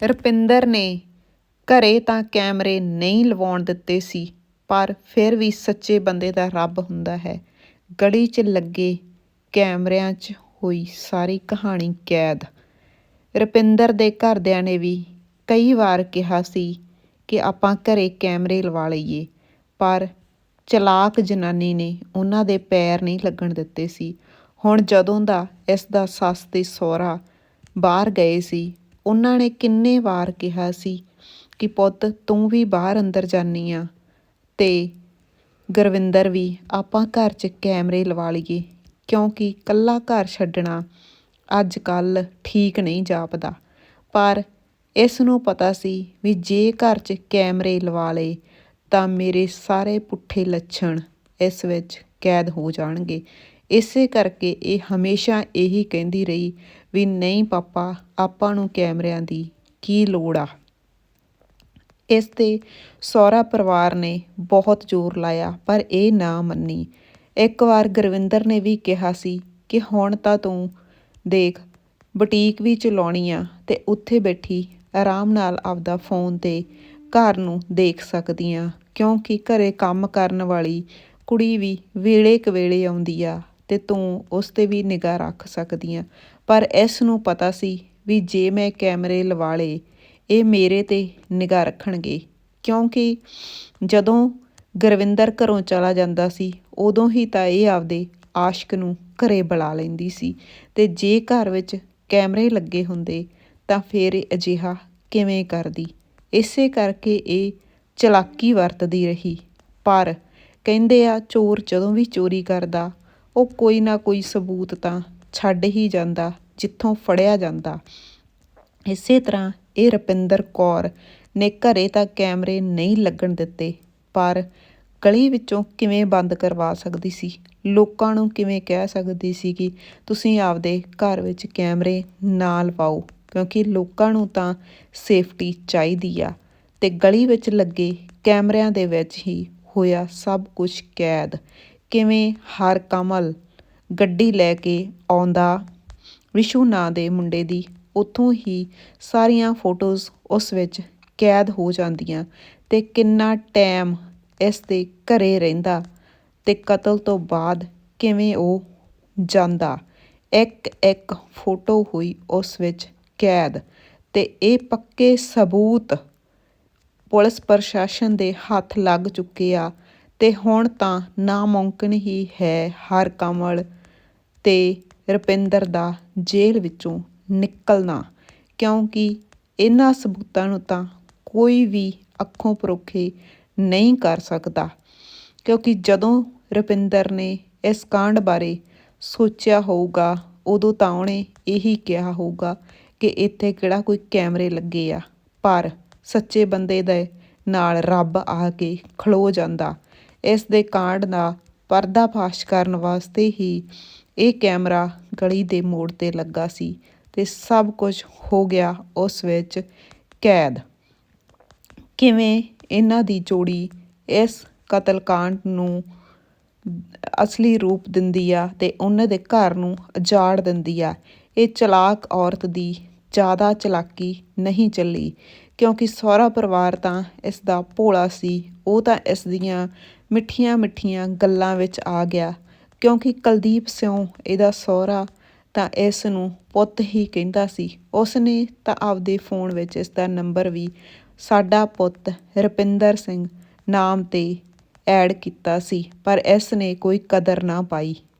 ਰੁਪਿੰਦਰ ਨੇ ਘਰੇ ਤਾਂ ਕੈਮਰੇ ਨਹੀਂ ਲਵਾਉਣ ਦਿੱਤੇ ਸੀ, ਪਰ ਫਿਰ ਵੀ ਸੱਚੇ ਬੰਦੇ ਦਾ ਰੱਬ ਹੁੰਦਾ ਹੈ। ਗਲੀ 'ਚ ਲੱਗੇ ਕੈਮਰਿਆਂ 'ਚ ਹੋਈ ਸਾਰੀ ਕਹਾਣੀ ਕੈਦ। ਰੁਪਿੰਦਰ ਦੇ ਘਰਦਿਆਂ ਨੇ ਵੀ ਕਈ ਵਾਰ ਕਿਹਾ ਸੀ ਕਿ ਆਪਾਂ ਘਰੇ ਕੈਮਰੇ ਲਵਾ ਲਈਏ, ਪਰ ਚਲਾਕ ਜਨਾਨੀ ਨੇ ਉਹਨਾਂ ਦੇ ਪੈਰ ਨਹੀਂ ਲੱਗਣ ਦਿੱਤੇ ਸੀ। ਹੁਣ ਜਦੋਂ ਦਾ ਇਸ ਦਾ ਸੱਸ ਤੇ ਸਹੁਰਾ ਬਾਹਰ ਗਏ ਸੀ ਉਹਨਾਂ ਨੇ ਕਿੰਨੇ ਵਾਰ ਕਿਹਾ ਸੀ ਕਿ ਪੁੱਤ, ਤੂੰ ਵੀ ਬਾਹਰ ਅੰਦਰ ਜਾਂਦੀ ਆ ਤੇ ਗੁਰਵਿੰਦਰ ਵੀ ਆਪਾਂ ਘਰ 'ਚ ਕੈਮਰੇ ਲਵਾ ਲਈਏ, ਕਿਉਂਕਿ ਕੱਲਾ ਘਰ ਛੱਡਣਾ ਅੱਜ ਕੱਲ ਠੀਕ ਨਹੀਂ ਜਾਪਦਾ। ਪਰ ਇਸ ਨੂੰ ਪਤਾ ਸੀ ਵੀ ਜੇ ਘਰ 'ਚ ਕੈਮਰੇ ਲਵਾ ਲਏ, ਤਾਂ ਮੇਰੇ ਸਾਰੇ ਪੁੱਠੇ ਲੱਛਣ ਇਸ ਵਿੱਚ ਕੈਦ ਹੋ ਜਾਣਗੇ। ਇਸੇ ਕਰਕੇ ਇਹ ਹਮੇਸ਼ਾ ਇਹੀ ਕਹਿੰਦੀ ਰਹੀ ਵੀ ਨਹੀਂ ਪਾਪਾ, ਆਪਾਂ ਨੂੰ ਕੈਮਰਿਆਂ ਦੀ ਕੀ ਲੋੜ ਆ। ਇਸ ਤੇ ਸਹੁਰਾ ਪਰਿਵਾਰ ਨੇ ਬਹੁਤ ਜ਼ੋਰ ਲਾਇਆ, ਪਰ ਇਹ ਨਾ ਮੰਨੀ। ਇੱਕ ਵਾਰ ਗੁਰਵਿੰਦਰ ਨੇ ਵੀ ਕਿਹਾ ਸੀ ਕਿ ਹੁਣ ਤਾਂ ਤੂੰ ਦੇਖ, ਬੁਟੀਕ ਵੀ ਚਲਾਉਣੀ ਆ ਤੇ ਉੱਥੇ ਬੈਠੀ ਆਰਾਮ ਨਾਲ ਆਪਦਾ ਫੋਨ ਤੇ ਘਰ ਨੂੰ ਦੇਖ ਸਕਦੀ ਆ, ਕਿਉਂਕਿ ਘਰੇ ਕੰਮ ਕਰਨ ਵਾਲੀ ਕੁੜੀ ਵੀ ਵੇਲੇ ਕਵੇਲੇ ਆਉਂਦੀ ਆ। ਤੇ ਤੂੰ ਉਸ ਤੇ ਵੀ ਨਿਗਾਹ ਰੱਖ ਸਕਦੀ ਆ ਪਰ ਇਸ ਨੂੰ ਪਤਾ ਸੀ ਵੀ ਜੇ ਮੈਂ ਕੈਮਰੇ ਲਵਾ ਲਏ, ਇਹ ਮੇਰੇ ਤੇ ਨਿਗਾਹ ਰੱਖਣਗੇ। ਕਿਉਂਕਿ ਜਦੋਂ ਗੁਰਵਿੰਦਰ ਘਰੋਂ ਚਲਾ ਜਾਂਦਾ ਸੀ, ਉਦੋਂ ਹੀ ਤਾਂ ਇਹ ਆਪਦੇ ਆਸ਼ਕ ਨੂੰ ਘਰੇ ਬੁਲਾ ਲੈਂਦੀ ਸੀ ਤੇ ਜੇ ਘਰ ਵਿੱਚ ਕੈਮਰੇ ਲੱਗੇ ਹੁੰਦੇ ਤਾਂ ਫਿਰ ਇਹ ਅਜਿਹਾ ਕਿਵੇਂ ਕਰਦੀ। ਇਸੇ ਕਰਕੇ ਇਹ ਚਲਾਕੀ ਵਰਤਦੀ ਰਹੀ। ਪਰ ਕਹਿੰਦੇ ਆ, ਚੋਰ ਜਦੋਂ ਵੀ ਚੋਰੀ ਕਰਦਾ ਉਹ ਕੋਈ ਨਾ ਕੋਈ ਸਬੂਤ ਤਾਂ ਛੱਡ ਹੀ ਜਾਂਦਾ, ਜਿੱਥੋਂ ਫੜਿਆ ਜਾਂਦਾ। ਇਸੇ ਤਰ੍ਹਾਂ ਇਹ ਰੁਪਿੰਦਰ ਕੌਰ ਨੇ ਘਰੇ ਤਾਂ ਕੈਮਰੇ ਨਹੀਂ ਲੱਗਣ ਦਿੱਤੇ, ਪਰ ਗਲੀ ਵਿੱਚੋਂ ਕਿਵੇਂ ਬੰਦ ਕਰਵਾ ਸਕਦੀ ਸੀ? ਲੋਕਾਂ ਨੂੰ ਕਿਵੇਂ ਕਹਿ ਸਕਦੀ ਸੀ ਕਿ ਤੁਸੀਂ ਆਪਦੇ ਘਰ ਵਿੱਚ ਕੈਮਰੇ ਨਾ ਲਵਾਓ, ਕਿਉਂਕਿ ਲੋਕਾਂ ਨੂੰ ਤਾਂ ਸੇਫਟੀ ਚਾਹੀਦੀ ਆ। ਤੇ ਗਲੀ ਵਿੱਚ ਲੱਗੇ ਕੈਮਰਿਆਂ ਦੇ ਵਿੱਚ ਹੀ ਹੋਇਆ ਸਭ ਕੁਝ ਕੈਦ। ਕਿਵੇਂ ਹਰ ਕਮਲ ਗੱਡੀ ਲੈ ਕੇ ਆਉਂਦਾ ਵਿਸ਼ੂ ਨਾਂ ਦੇ ਮੁੰਡੇ ਦੀ, ਉੱਥੋਂ ਹੀ ਸਾਰੀਆਂ ਫੋਟੋਜ਼ ਉਸ ਵਿੱਚ ਕੈਦ ਹੋ ਜਾਂਦੀਆਂ ਤੇ ਕਿੰਨਾ ਟਾਈਮ ਇਸ ਦੇ ਘਰੇ ਰਹਿੰਦਾ ਤੇ ਕਤਲ ਤੋਂ ਬਾਅਦ ਕਿਵੇਂ ਉਹ ਜਾਂਦਾ। ਇੱਕ ਇੱਕ ਫੋਟੋ ਹੋਈ ਉਸ ਵਿੱਚ ਕੈਦ ਤੇ ਇਹ ਪੱਕੇ ਸਬੂਤ ਪੁਲਿਸ ਪ੍ਰਸ਼ਾਸਨ ਦੇ ਹੱਥ ਲੱਗ ਚੁੱਕੇ ਆ ਤੇ ਹੁਣ ਤਾਂ ਨਾਮੁਮਕਿਨ ਹੀ ਹੈ ਹਰ ਕਮਲ ਤੇ ਰੁਪਿੰਦਰ ਦਾ ਜੇਲ੍ਹ ਵਿੱਚੋਂ ਨਿਕਲਣਾ, ਕਿਉਂਕਿ ਇਹਨਾਂ ਸਬੂਤਾਂ ਨੂੰ ਤਾਂ ਕੋਈ ਵੀ ਅੱਖੋਂ ਪਰੋਖੇ ਨਹੀਂ ਕਰ ਸਕਦਾ। ਕਿਉਂਕਿ ਜਦੋਂ ਰੁਪਿੰਦਰ ਨੇ ਇਸ ਕਾਂਡ ਬਾਰੇ ਸੋਚਿਆ ਹੋਊਗਾ, ਉਦੋਂ ਤਾਂ ਉਹਨੇ ਇਹੀ ਕਿਹਾ ਹੋਊਗਾ ਕਿ ਇੱਥੇ ਕਿਹੜਾ ਕੋਈ ਕੈਮਰੇ ਲੱਗੇ ਆ, ਪਰ ਸੱਚੇ ਬੰਦੇ ਦੇ ਨਾਲ ਰੱਬ ਆ ਕੇ ਖਲੋ ਜਾਂਦਾ। ਇਸ ਦੇ ਕਾਂਡ ਦਾ ਪਰਦਾਫਾਸ਼ ਕਰਨ ਵਾਸਤੇ ਹੀ ਇਹ ਕੈਮਰਾ ਗਲੀ ਦੇ ਮੋੜ ਤੇ ਲੱਗਾ ਸੀ ਤੇ ਸਭ ਕੁਝ ਹੋ ਗਿਆ ਉਸ ਵਿੱਚ ਕੈਦ। ਕਿਵੇਂ ਇਹਨਾਂ ਦੀ ਜੋੜੀ ਇਸ ਕਤਲकांड ਨੂੰ ਅਸਲੀ ਰੂਪ ਦਿੰਦੀ ਆ ਤੇ ਉਹਨਾਂ ਦੇ ਘਰ ਨੂੰ ਉਜਾੜ ਦਿੰਦੀ ਆ, ਇਹ ਚਲਾਕ ਔਰਤ ਦੀ ਜ਼ਿਆਦਾ ਚਲਾਕੀ ਨਹੀਂ ਚੱਲੀ ਕਿਉਂਕਿ ਸਹੁਰਾ ਪਰਿਵਾਰ ਤਾਂ ਇਸ ਦਾ ਭੋਲਾ ਸੀ, ਉਹ ਤਾਂ ਇਸ ਦੀਆਂ ਮਿੱਠੀਆਂ ਮਿੱਠੀਆਂ ਗੱਲਾਂ ਵਿੱਚ ਆ ਗਿਆ। ਕਿਉਂਕਿ ਕੁਲਦੀਪ ਸਿਉਂ ਇਹਦਾ ਸਹੁਰਾ ਤਾਂ ਇਸ ਨੂੰ ਪੁੱਤ ਹੀ ਕਹਿੰਦਾ ਸੀ। ਉਸ ਨੇ ਤਾਂ ਆਪਦੇ ਫੋਨ ਵਿੱਚ ਇਸ ਦਾ ਨੰਬਰ ਵੀ ਸਾਡਾ ਪੁੱਤ ਰੁਪਿੰਦਰ ਸਿੰਘ ਨਾਮ ਤੇ ਐਡ ਕੀਤਾ ਸੀ, ਪਰ ਇਸ ਨੇ ਕੋਈ ਕਦਰ ਨਾ ਪਾਈ।